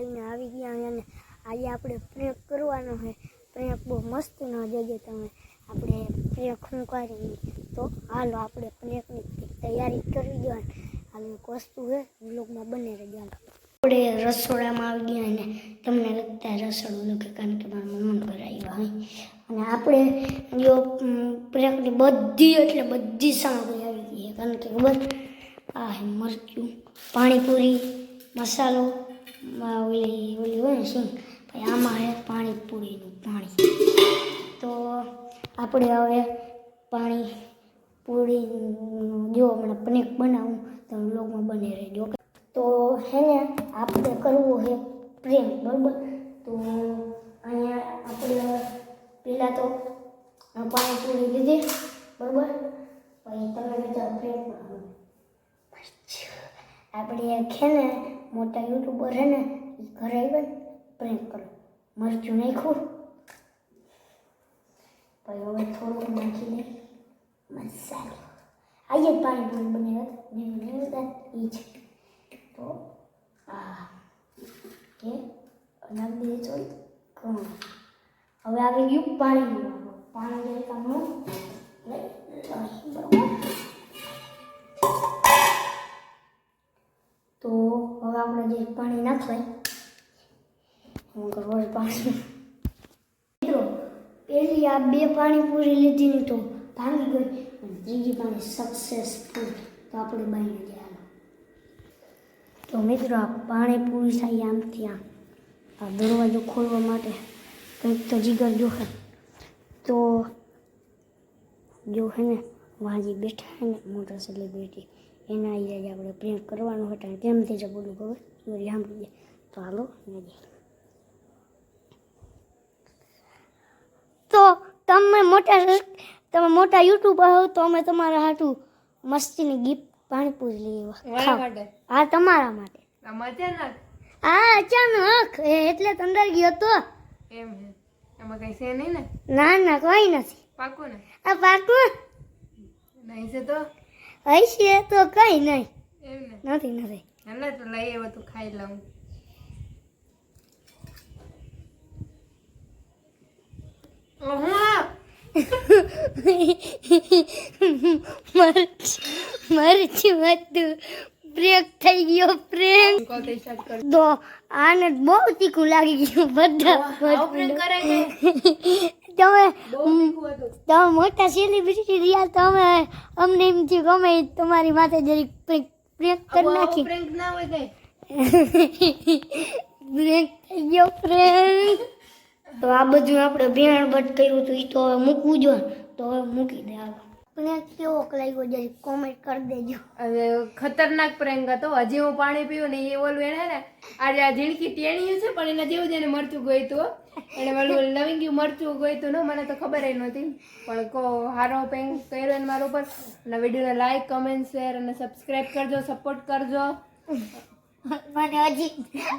લઈને આવી ગયા અને આજે આપણે પ્રેક કરવાનો છે. પ્રેક બહુ મસ્ત ન જગ્યાએ તમે. આપણે પ્રેક શું કરી તો હાલો આપણે પ્રેકની તૈયારી કરી દો હાલ એક વસ્તુ છે બ્લોગમાં બને રહ્યા આપણે રસોડામાં આવી ગયા અને તમને લગતા રસોડું કે કારણ કે મારા ઘરે આવ્યા હોય. અને આપણે જો પ્રેકની બધી એટલે બધી સામગ્રી આવી ગઈ કારણ કે ખબર? આ મરચું, પાણીપુરી, મસાલો ઓલી ઓલી હોય ને સિંગ આમાં હે પાણીપુરીનું પાણી. તો આપણે હવે પાણી પૂરી જો હમણાં પનીર બનાવું, તો લોગમાં બની રહેજો. તો હે ને, આપણે કરવું છે પ્રેમ, બરાબર? તો અહીંયા આપણે પહેલાં તો પાણીપુરી લીધી, બરાબર? પછી તમે બીજા પ્રેમ આપણે છે ને મોટા યુટ્યુબર છે ને એ ઘરે આવે ને પ્રેમ કરો. મરચું નાખ્યું. પછી હવે થોડુંક નાખી દે મસાલો. આજે પાણી પૂરી બને એ છે. તો આ કે નાખી દે થોડી હવે આવી ગયું પાણી. પાણી કામનું લઈ લઈ, બરાબર. જે પાણી નાખવાય. હું કરવા પાણી મિત્રો પેલી આ બે પાણીપુરી લીધી ને તો ભાંગી ગઈ અને ત્રીજી પાણી સક્સેસફુલ તો આપણે બની જાય તો મિત્રો, આ પાણીપુરી થાય આમથી આમ આ દરવાજો ખોલવા માટે કંઈક તો જીગર જોખે તો જો હે ને, વાંજી બેઠા હે ને મોટા સેલિબ્રિટી એના અહીંયા આપણે પ્રિન્ટ કરવાનું હતા અને કેમ થઈ જાય બોલું ખબર ચોરી સાંભળી જાય તો હાલો તો તમે મોટા તમે મોટા યુટ્યુબર હો તો અમે તમારા હાટું મસ્તીની ગિફ્ટ પાણીપુરી લઈ આવ્યા હા તમારા માટે હા અચાનક એ એટલે તો અંદર ગયો તો એમ હે એમાં કઈ છે નહીં ને ના ના કોઈ નથી પાકું ને આ પાકું નહીં છે તો હશે તો કઈ નહીં એમ નથી નથી હાલે તો લઈ આવ્યો તું ખાઈ લઉં. મરચું હતું. બ્રેક થઈ ગયો પ્રેમ કોતે સ્ટાર્ટ કર. તો આને બહુ તીખું લાગી ગયું બધા તમે તમે મોટા સેલિબ્રિટી રહ્યા તમે અમને એમ થયું ગમે તમારી માથે જરીક પ્રેક કરી આવું નાખી. પ્રેન્ક ના હોય કઈ? બ્રેક થઈ ગયો પ્રેમ તો આ બધું આપણે ભેણ બટ કર્યું હતું એ તો હવે મૂકવું જો તો હવે મૂકી દે હાલો. પ્રેક કેવો લાગ્યો જરી કોમેન્ટ કરી દેજો. હવે ખતરનાક પ્રેંગ હતો. હજી હું પાણી પીવું ને એ ઓલું એને ને, આજે આ ઝીણકી ટેણીયું છે, પણ એના જેવું જ એને મરચું ગોઈતું. એને ઓલું લવિંગી મરચું ગોઈતું ને, મને તો ખબર એ નહોતી. પણ કો હારો પ્રેંગ કર્યો એને મારા ઉપર. અને વિડીયોને લાઈક કમેન્ટ શેર અને સબસ્ક્રાઇબ કરજો સપોર્ટ કરજો. મને હજી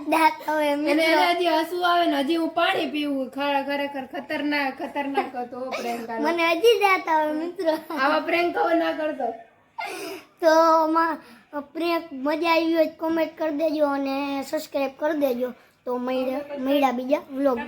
દાંત આવે એને હજી હસવું આવે ને હજી હું પાણી પીવું ખરા ખરેખર ખતરનાક ખતરનાક હતો પ્રેન્ક મને હજી દાંત આવે મિત્રો. આવા પ્રેન્ક ના કરતો. તો પ્રેમ મજા આવી હોય કોમેન્ટ કરી દેજો અને સબસ્ક્રાઈબ કરી દેજો. તો મળ્યા બીજા વ્લોગ